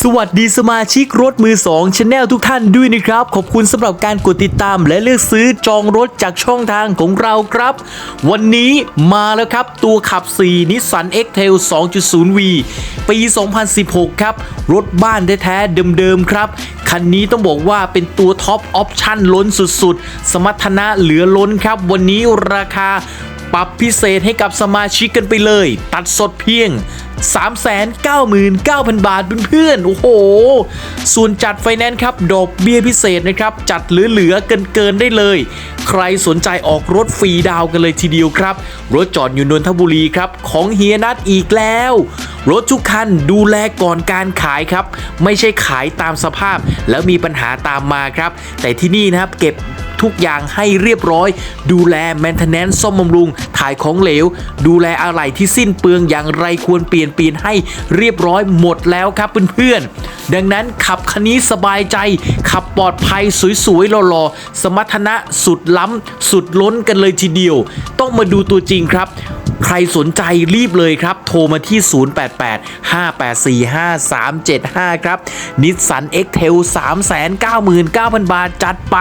สวัสดีสมาชิกรถมือ2ชาแนลทุกท่านด้วยนะครับ ขอบคุณสำหรับการกดติดตามและเลือกซื้อจองรถจากช่องทางของเราครับ วันนี้มาแล้วครับ ตัวขับ 4 นิสสัน X-Trail 2.0V ปี 2016 ครับ รถบ้านแท้ๆเดิมๆครับ คันนี้ต้องบอกว่าเป็นตัวท็อปออปชั่นล้นสุดๆ สมรรถนะเหลือล้นครับ วันนี้ราคา ปรับพิเศษให้กับสมาชิกกันไปเลย ตัดสดเพียง 399,000 บาทเพื่อนๆ โอ้โห ส่วนจัดไฟแนนซ์ครับ ดอกเบี้ยพิเศษนะครับ จัดเหลือๆ เกินๆ ได้เลย ใครสนใจออกรถฟรีดาวกันเลยทีเดียวครับ รถจอดอยู่นนทบุรีครับ ของเฮียนัทอีกแล้ว รถทุกคันดูแลก่อนการขายครับ ไม่ใช่ขายตามสภาพแล้วมีปัญหาตามมาครับ แต่ที่นี่นะครับเก็บ ทุกอย่างให้เรียบร้อย ดูแลแมนเทนแนนซ์ซ่อมบำรุง ถ่ายของเหลว ดูแลอะไหล่ที่สิ้นเปลืองอย่างไรควรเปลี่ยนเปลี่ยนให้เรียบร้อยหมดแล้วครับเพื่อนๆ ดังนั้นขับคันนี้สบายใจ ขับปลอดภัยสวยๆหล่อๆ สมรรถนะสุดล้ำ สุดล้นกันเลยทีเดียว ต้องมาดูตัวจริงครับใครสนใจรีบเลยครับ โทรมาที่ 088 584 5375 ครับนิสสัน X-Trail 399,000 บาทจัดไป